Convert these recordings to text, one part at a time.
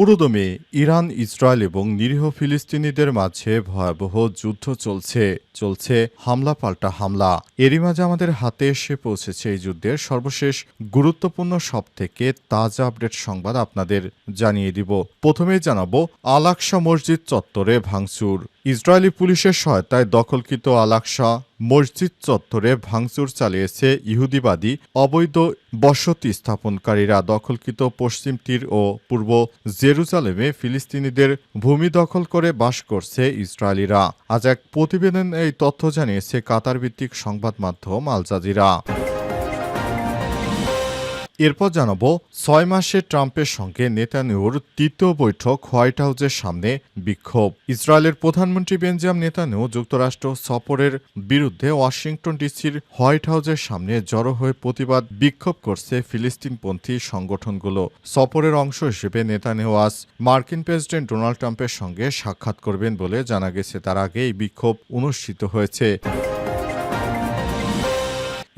পুরোদমে Iran, Israel এবং নিরীহ ফিলিস্তিনিদের মাঝে ভয়াবহ যুদ্ধ চলছে চলছে হামলা পাল্টা হামলা। এরই মাঝে আমাদের হাতে এসে পৌঁছেছে এই যুদ্ধের সর্বশেষ গুরুত্বপূর্ণ সব থেকে তাজা আপডেট সংবাদ আপনাদের জানিয়ে দিব। প্রথমেই জানাব আলাকসা মসজিদ চত্বরে ভাঙচুর। ইসরায়েলি পুলিশের সহায়তায় দখলকৃত আলাকসা মসজিদ চত্বরে ভাঙচুর চালিয়েছে ইহুদিবাদী অবৈধ বসতি স্থাপনকারীরা দখলকৃত পশ্চিম তীর ও পূর্ব জেরুজালেমে ফিলিস্তিনিদের ভূমি দখল করে বাস করছে ইসরায়েলিরা। আজ এক প্রতিবেদন এই তথ্য জানিয়েছে কাতার ভিত্তিক সংবাদ মাধ্যম এরপর জানাব, ছয় মাসে ট্রাম্পের সঙ্গে নেতানিউর তৃতীয় বৈঠক হোয়াইট হাউসের সামনে বিক্ষোভ। ইসরায়েলের প্রধানমন্ত্রী বেঞ্জাম নেতানিউ যুক্তরাষ্ট্র সফরের বিরুদ্ধে ওয়াশিংটন ডিসির হোয়াইট হাউসের সামনে জড়ো হয়ে প্রতিবাদ বিক্ষোভ করছে ফিলিস্তিনপন্থী সংগঠনগুলো। সফরের অংশ হিসেবে নেতানিউ আজ মার্কিন প্রেসিডেন্ট ডোনাল্ড ট্রাম্পের সঙ্গে সাক্ষাৎ করবেন বলে জানা গেছে। তার আগে এই বিক্ষোভ অনুষ্ঠিত হয়েছে।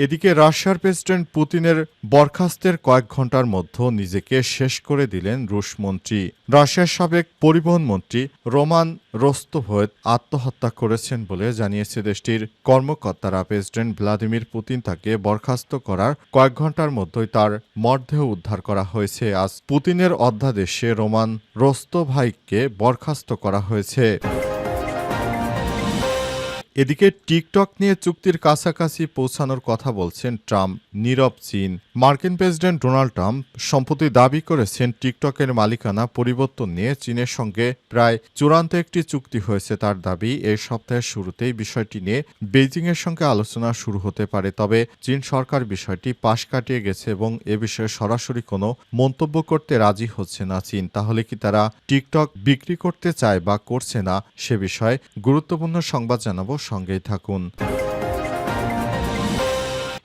এদিকে রাশিয়ার প্রেসিডেন্ট পুতিনের বরখাস্তের কয়েক ঘণ্টার মধ্যে নিজেকে শেষ করে দিলেন রুশ মন্ত্রী। রাশিয়ার সাবেক পরিবহন মন্ত্রী রোমান রোস্তভয়েদ আত্মহত্যা করেছেন বলে জানিয়েছে দেশটির কর্মকর্তারা। প্রেসিডেন্ট ভ্লাদিমির পুতিন তাকে বরখাস্ত করার কয়েক ঘণ্টার মধ্যেই তার মরদেহ উদ্ধার করা হয়েছে। আজ পুতিনের অধ্যাদেশে রোমান রোস্তভাইকে বরখাস্ত করা হয়েছে। এদিকে টিকটক নিয়ে চুক্তির কাছাকাছি পৌঁছানোর কথা বলছেন ট্রাম্প। নীরব চীন। মার্কিন প্রেসিডেন্ট ডোনাল্ড ট্রাম্প সম্প্রতি দাবি করেছেন, টিকটকের মালিকানা পরিবর্তন নিয়ে চীনের সঙ্গে প্রায় চূড়ান্ত একটি চুক্তি হয়েছে তার দাবি। এই সপ্তাহের শুরুতেই বিষয়টি নিয়ে বেইজিংয়ের সঙ্গে আলোচনা শুরু হতে পারে। তবে চীন সরকার বিষয়টি পাশ কাটিয়ে গেছে এবং এ বিষয়ে সরাসরি কোনো মন্তব্য করতে রাজি হচ্ছে না চীন। তাহলে কি তারা টিকটক বিক্রি করতে চায় বা করছে না, সে বিষয়ে গুরুত্বপূর্ণ সংবাদ জানাব সঙ্গেই থাকুন।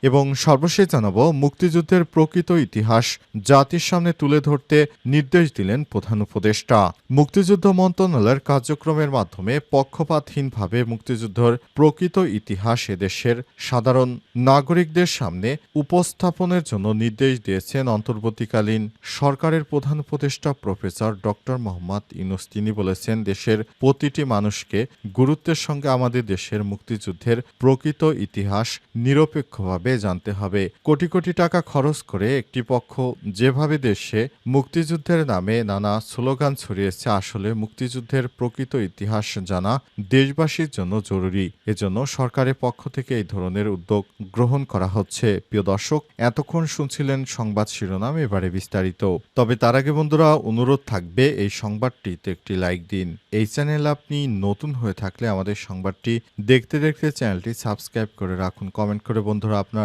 এবং সর্বশেষ জানাব, মুক্তিযুদ্ধের প্রকৃত ইতিহাস জাতির সামনে তুলে ধরতে নির্দেশ দিলেন প্রধান উপদেষ্টা। মুক্তিযুদ্ধ মন্ত্রণালয়ের কার্যক্রমের মাধ্যমে পক্ষপাতহীনভাবে মুক্তিযুদ্ধের প্রকৃত ইতিহাস এদেশের সাধারণ নাগরিকদের সামনে উপস্থাপনের জন্য নির্দেশ দিয়েছেন অন্তর্বর্তীকালীন সরকারের প্রধান উপদেষ্টা প্রফেসর ডক্টর মোহাম্মদ ইউনুস। তিনি বলেছেন, দেশের প্রতিটি মানুষকে গুরুত্বের সঙ্গে আমাদের দেশের মুক্তিযুদ্ধের প্রকৃত ইতিহাস নিরপেক্ষভাবে জানতে হবে। কোটি কোটি টাকা খরচ করে একটি পক্ষ যেভাবে দেশে মুক্তিযুদ্ধের নামে নানা স্লোগান ছড়িয়েছে, আসলে মুক্তিযুদ্ধের প্রকৃত ইতিহাস জানা দেশবাসীর জন্য জরুরি। এজন্য সরকারের পক্ষ থেকে এই ধরনের উদ্যোগ গ্রহণ করা হচ্ছে। প্রিয় দর্শক, এতক্ষণ শুনছিলেন সংবাদ শিরোনাম, এবারে বিস্তারিত। তবে তার আগে বন্ধুরা, অনুরোধ থাকবে এই সংবাদটিতে একটি লাইক দিন। এই চ্যানেল আপনি নতুন হয়ে থাকলে আমাদের সংবাদটি দেখতে দেখতে চ্যানেলটি সাবস্ক্রাইব করে রাখুন। কমেন্ট করে বন্ধুরা, আপনার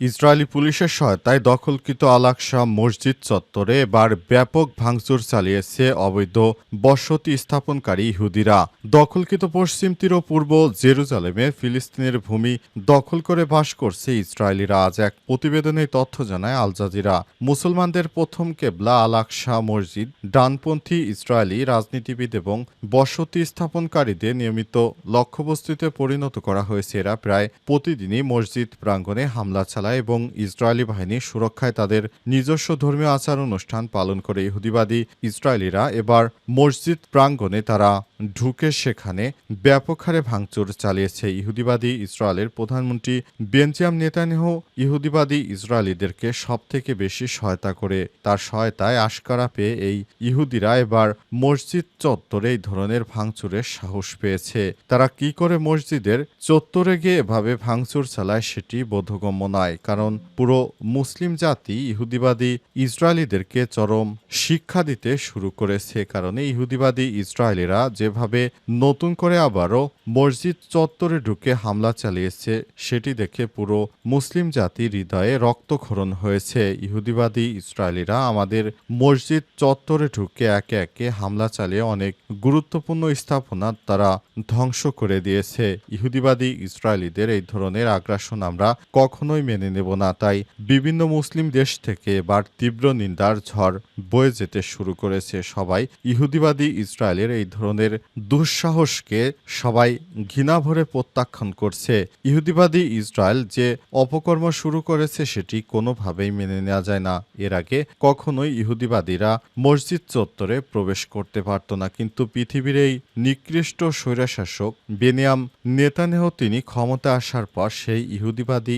ইসরায়েলি পুলিশের সহায়তায় দখলকৃত আলাকসা মসজিদ চত্বরে এবার ব্যাপক ভাঙচুর চালিয়েছে অবৈধ বসতি স্থাপনকারী ইহুদিরা। দখলকৃত পশ্চিম তীর পূর্ব জেরুজালেমে ফিলিস্তিনের ভূমি দখল করে বাস করছে ইসরায়েলিরা। আজ এক প্রতিবেদনে তথ্য জানায় আল জাজিরা। মুসলমানদের প্রথম কেবলা আলাকসা মসজিদ ডানপন্থী ইসরায়েলি রাজনীতিবিদ এবং বসতি স্থাপনকারীদের নিয়মিত লক্ষ্যবস্তুতে পরিণত করা হয়েছে। এরা প্রায় প্রতিদিনই মসজিদ প্রাঙ্গণে হামলা চালায়। এবং ইসরায়েলি বাহিনীর সুরক্ষায় তাদের নিজস্ব ধর্মীয় আচার অনুষ্ঠান পালন করে ইহুদিবাদী ইসরায়েলিরা। এবার মসজিদ প্রাঙ্গণে তারা ঢুকে সেখানে ব্যাপক হারে ভাঙচুর চালিয়েছে ইহুদিবাদী ইসরায়েলের প্রধানমন্ত্রী বেঞ্জাম নেতানিয়াহু। ইহুদিবাদী ইসরায়েলিদেরকে সব থেকে বেশি সহায়তা করে তার সহায়তায় আশকারা পেয়ে এই ইহুদিরা এবার মসজিদ চত্বরে এই ধরনের ভাঙচুরের সাহস পেয়েছে। তারা কি করে মসজিদের চত্বরে গিয়ে এভাবে ভাঙচুর চালায় সেটি বোধগম্য নয়। কারণ পুরো মুসলিম জাতি ইহুদিবাদী ইসরায়েলিদেরকে চরম শিক্ষা দিতে শুরু করেছে। কারণে ইহুদিবাদী ইসরায়েলিরা যেভাবে নতুন করে আবারও মসজিদ চত্বরে ঢুকে হামলা চালিয়েছে, সেটি দেখে পুরো মুসলিম জাতির হৃদয়ে রক্তক্ষরণ হয়েছে। ইহুদিবাদী ইসরায়েলিরা আমাদের মসজিদ চত্বরে ঢুকে একে একে হামলা চালিয়ে অনেক গুরুত্বপূর্ণ স্থাপনা তারা ধ্বংস করে দিয়েছে। ইহুদিবাদী ইসরায়েলিদের এই ধরনের আগ্রাসন আমরা কখনোই মেনে নেব না তাই বিভিন্ন মুসলিম দেশ থেকে এবার তীব্র নিন্দার ঝড় বয়ে যেতে শুরু করেছে সবাই। ইহুদিবাদী ইসরায়েলের এই ধরনের দুঃসাহসকে সবাই ঘৃণা ভরে প্রত্যাখ্যান করছে। ইহুদিবাদী ইসরায়েল যে অপকর্ম শুরু করেছে সেটি কোনোভাবেই মেনে নেওয়া যায় না। এর আগে কখনোই ইহুদিবাদীরা মসজিদ চত্বরে প্রবেশ করতে পারত না, কিন্তু পৃথিবীর এই নিকৃষ্ট স্বৈরাশাসক বেনিয়াম নেতানেহ তিনি ক্ষমতা আসার পর সেই ইহুদিবাদী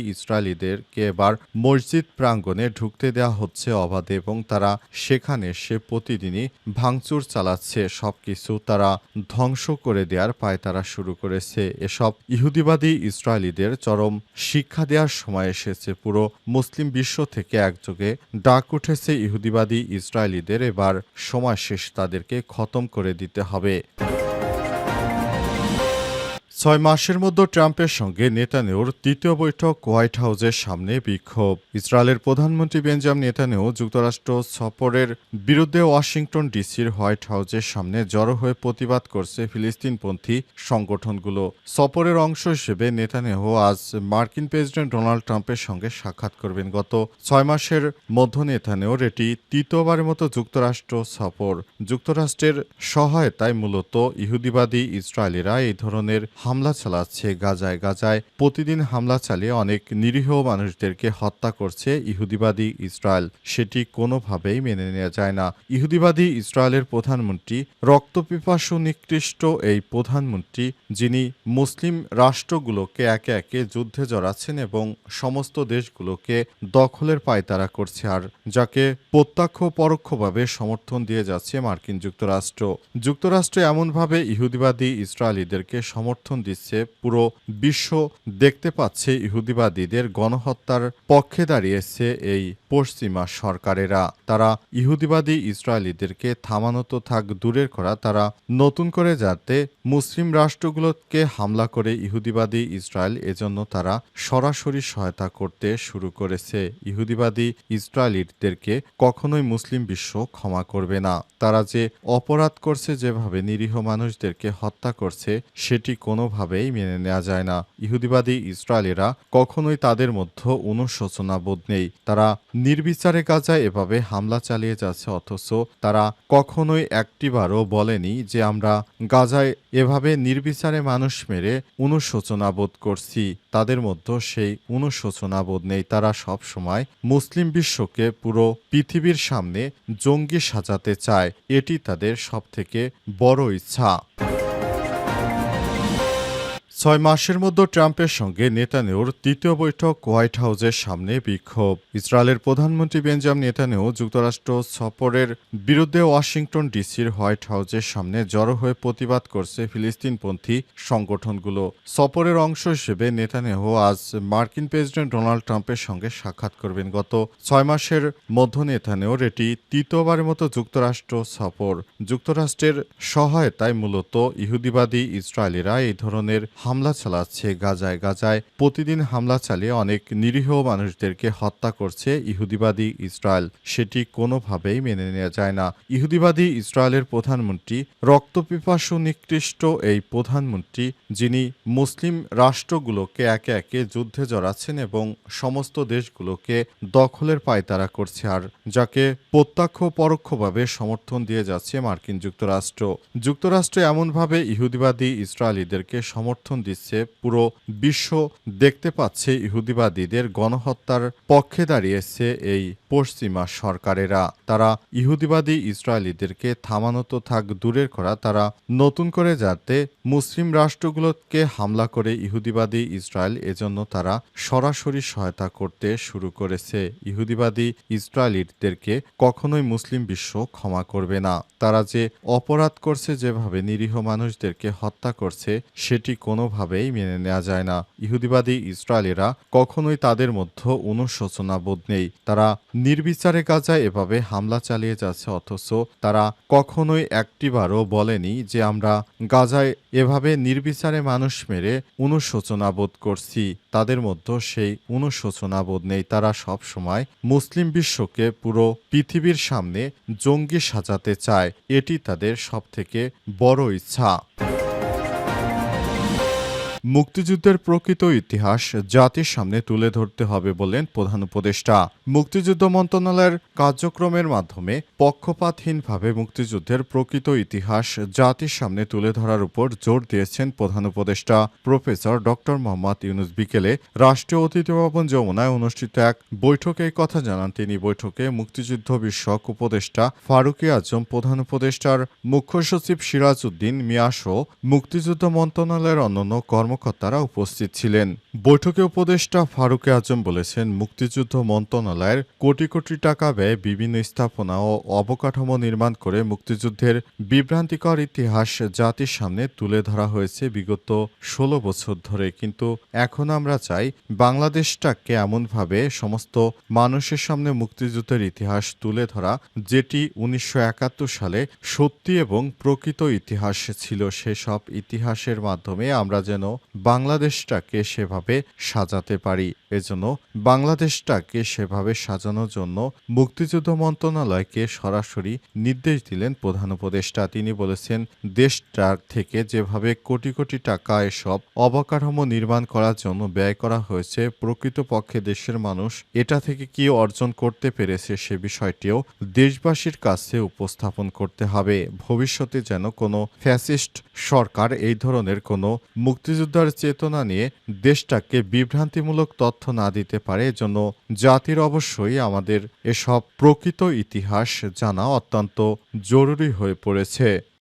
ইসরায়েলিদেরকে এবার মসজিদ প্রাঙ্গণে ঢুকতে দেওয়া হচ্ছে অবাধে এবং তারা সেখানে সে প্রতিদিনই ভাঙচুর চালাচ্ছে। সবকিছু তারা ধ্বংস করে দেওয়ার পায়তারা শুরু করেছে। এসব ইহুদিবাদী ইসরায়েলিদের চরম শিক্ষা দেওয়ার সময় এসেছে। পুরো মুসলিম বিশ্ব থেকে একযোগে ডাক উঠেছে ইহুদিবাদী ইসরায়েলিদের। এবার সময় শেষ তাদেরকে খতম করে দিতে হবে। ছয় মাসের মধ্যে ট্রাম্পের সঙ্গে নেতানেওর তৃতীয় বৈঠক হোয়াইট হাউসের সামনে বিক্ষোভ। ইসরায়েলের প্রধানমন্ত্রী বেঞ্জাম নেতানেও যুক্তরাষ্ট্র সফরের বিরুদ্ধে ওয়াশিংটন ডিসির হোয়াইট হাউসের সামনে জড়ো হয়ে প্রতিবাদ করছে ফিলিস্তিনপন্থী সংগঠনগুলো। সফরের অংশ হিসেবে নেতানেহ আজ মার্কিন প্রেসিডেন্ট ডোনাল্ড ট্রাম্পের সঙ্গে সাক্ষাৎ করবেন। গত ছয় মাসের মধ্য নেতানেওর এটি তৃতীয়বারের মতো যুক্তরাষ্ট্র সফর। যুক্তরাষ্ট্রের সহায়তায় মূলত ইহুদিবাদী ইসরায়েলিরা এই ধরনের হামলা চালাচ্ছে গাজায়। গাজায় প্রতিদিন হামলা চালিয়ে অনেক নিরীহ মানুষদেরকে হত্যা করছে ইহুদিবাদী ইসরায়েল। সেটি কোনোভাবেই মেনে নেওয়া যায় না। ইহুদিবাদী ইসরায়েলের প্রধানমন্ত্রী রক্তপিপাসু নিকৃষ্ট এই প্রধানমন্ত্রী, যিনি মুসলিম রাষ্ট্রগুলোকে একে একে যুদ্ধে জড়াচ্ছেন এবং সমস্ত দেশগুলোকে দখলের পায়তারা করছে আর যাকে প্রত্যক্ষ পরোক্ষভাবে সমর্থন দিয়ে যাচ্ছে মার্কিন যুক্তরাষ্ট্র। যুক্তরাষ্ট্র এমনভাবে ইহুদিবাদী ইসরায়েলিদেরকে সমর্থন দিচ্ছে পুরো বিশ্ব দেখতে পাচ্ছে ইহুদিবাদীদের গণহত্যার পক্ষে দাঁড়িয়েছে এই পশ্চিমা সরকারেরা। তারা ইহুদিবাদী ইসরায়েলিদেরকে থামানো তো থাক দূরের করা তারা নতুন করে যাতে মুসলিম রাষ্ট্রগুলোকে হামলা করে ইহুদিবাদী ইসরায়েল, এজন্য তারা সরাসরি সহায়তা করতে শুরু করেছে। ইহুদিবাদী ইসরায়েলিদেরকে কখনোই মুসলিম বিশ্ব ক্ষমা করবে না। তারা যে অপরাধ করছে, যেভাবে নিরীহ মানুষদেরকে হত্যা করছে, সেটি কোনোভাবেই মেনে নেওয়া যায় না। ইহুদিবাদী ইসরায়েলেরা কখনোই তাদের মধ্যে অনুশোচনা বোধ নেই। তারা নির্বিচারে গাজায় এভাবে হামলা চালিয়ে যাচ্ছে অথচ তারা কখনোই একটিবারও বলেনি যে আমরা গাজায় এভাবে নির্বিচারে মানুষ মেরে অনুশোচনা বোধ করছি। তাদের মধ্যে সেই অনুশোচনা বোধ নেই। তারা সব সময় মুসলিম বিশ্বকে পুরো পৃথিবীর সামনে জঙ্গি সাজাতে চায়। এটি তাদের সবথেকে বড় ইচ্ছা। ছয় মাসের মধ্যে ট্রাম্পের সঙ্গে নেতানেওর তৃতীয় বৈঠক হোয়াইট হাউসের সামনে বিক্ষোভ। ইসরায়েলের প্রধানমন্ত্রী বেঞ্জাম নেতানেও যুক্তরাষ্ট্র সফরের বিরুদ্ধে ওয়াশিংটন ডিসির হোয়াইট হাউসের সামনে জড়ো হয়ে প্রতিবাদ করছে ফিলিস্তিনপন্থী সংগঠনগুলো। সফরের অংশ হিসেবে নেতানেহ আজ মার্কিন প্রেসিডেন্ট ডোনাল্ড ট্রাম্পের সঙ্গে সাক্ষাৎ করবেন। গত ছয় মাসের মধ্য নেতানেওর এটি তৃতীয়বারের মতো যুক্তরাষ্ট্র সফর। যুক্তরাষ্ট্রের সহায়তায় মূলত ইহুদিবাদী ইসরায়েলিরা এই ধরনের হামলা চালাচ্ছে গাজায়। গাজায় প্রতিদিন হামলা চালিয়ে অনেক নিরীহ মানুষদেরকে হত্যা করছে ইহুদিবাদী ইসরায়েল। সেটি কোনোভাবেই মেনে নেওয়া যায় না। ইহুদিবাদী ইসরায়েলের প্রধানমন্ত্রী রক্তপিপাসু নিকৃষ্ট এই প্রধানমন্ত্রী, যিনি মুসলিম রাষ্ট্রগুলোকে একে একে যুদ্ধে জড়াচ্ছেন এবং সমস্ত দেশগুলোকে দখলের পায়তারা করছে আর যাকে প্রত্যক্ষ পরোক্ষভাবে সমর্থন দিয়ে যাচ্ছে মার্কিন যুক্তরাষ্ট্র। যুক্তরাষ্ট্র এমনভাবে ইহুদিবাদী ইসরায়েলিদেরকে সমর্থন দিচ্ছে, পুরো বিশ্ব দেখতে পাচ্ছে ইহুদিবাদীদের গণহত্যার পক্ষে দাঁড়িয়েছে এই পশ্চিমা সরকারেরা। তারা ইহুদিবাদী ইসরায়েলিদেরকে থামানো তো থাক, দূরের করা তারা নতুন করে যাতে মুসলিম রাষ্ট্রগুলোকে হামলা করে ইহুদিবাদী ইসরায়েল, এজন্য তারা সরাসরি সহায়তা করতে শুরু করেছে। ইহুদিবাদী ইসরায়েলিদেরকে কখনোই মুসলিম বিশ্ব ক্ষমা করবে না। তারা যে অপরাধ করছে, যেভাবে নিরীহ মানুষদেরকে হত্যা করছে, সেটি কোনো কোনোভাবেই মেনে নেওয়া যায় না। ইহুদিবাদী ইসরায়েলিরা কখনোই তাদের মধ্যে অনুশোচনা বোধ নেই। তারা নির্বিচারে গাজায় এভাবে হামলা চালিয়ে যাচ্ছে, অথচ তারা কখনোই একটিবারও বলেনি যে আমরা গাজায় এভাবে নির্বিচারে মানুষ মেরে অনুশোচনা বোধ করছি। তাদের মধ্যে সেই অনুশোচনা বোধ নেই। তারা সব সময় মুসলিম বিশ্বকে পুরো পৃথিবীর সামনে জঙ্গি সাজাতে চায়। এটি তাদের সবথেকে বড় ইচ্ছা। মুক্তিযুদ্ধের প্রকৃত ইতিহাস জাতির সামনে তুলে ধরতে হবে বললেন প্রধান উপদেষ্টা। মুক্তিযুদ্ধ মন্ত্রণালয়ের কার্যক্রমের মাধ্যমে পক্ষপাতহীনভাবে মুক্তিযুদ্ধের প্রকৃত ইতিহাস জাতির সামনে তুলে ধরার উপর জোর দিয়েছেন প্রধান উপদেষ্টা। প্রফেসর ডক্টর মোহাম্মদ ইউনুস বিকেলে রাষ্ট্রীয় অতিথি ভবন যমুনায় অনুষ্ঠিত এক বৈঠকে কথা জানান তিনি। বৈঠকে মুক্তিযুদ্ধ বিষয়ক উপদেষ্টা ফারুকি আজম, প্রধান উপদেষ্টার মুখ্য সচিব সিরাজ উদ্দিন মিয়াসহ মুক্তিযুদ্ধ মন্ত্রণালয়ের অন্যান্য কর্মকর্তারা উপস্থিত ছিলেন। বৈঠকে উপদেষ্টা ফারুকে আজম বলেছেন, মুক্তিযুদ্ধ মন্ত্রণালয়ের কোটি কোটি টাকা ব্যয়ে বিভিন্ন স্থাপনা ও অবকাঠামো নির্মাণ করে মুক্তিযুদ্ধের বিভ্রান্তিকর ইতিহাস জাতির সামনে তুলে ধরা হয়েছে বিগত ষোলো বছর ধরে। কিন্তু এখন আমরা চাই বাংলাদেশটাকে এমনভাবে সমস্ত মানুষের সামনে মুক্তিযুদ্ধের ইতিহাস তুলে ধরা, যেটি উনিশশো একাত্তর সালে সত্যি এবং প্রকৃত ইতিহাস ছিল। সেসব ইতিহাসের মাধ্যমে আমরা যেন বাংলাদেশটাকে সেভাবে সাজাতে পারি। এজন্য বাংলাদেশটাকে সেভাবে সাজানোর জন্য মুক্তিযুদ্ধ মন্ত্রণালয়কে সরাসরি নির্দেশ দিলেন প্রধান উপদেষ্টা। তিনি বলেছেন, দেশটার থেকে যেভাবে কোটি কোটি টাকা এসব অবকাঠামো নির্মাণ করার জন্য ব্যয় করা হয়েছে, প্রকৃতপক্ষে দেশের মানুষ এটা থেকে কি অর্জন করতে পেরেছে সে বিষয়টিও দেশবাসীর কাছে উপস্থাপন করতে হবে। ভবিষ্যতে যেন কোনো ফ্যাসিস্ট সরকার এই ধরনের কোনো মুক্তিযোদ্ধার চেতনা নিয়ে দেশটাকে বিভ্রান্তিমূলক তথ্য না দিতে পারে এজন্য জাতির অবশ্যই আমাদের এসব প্রকৃত ইতিহাস জানা অত্যন্ত জরুরি হয়ে পড়েছে।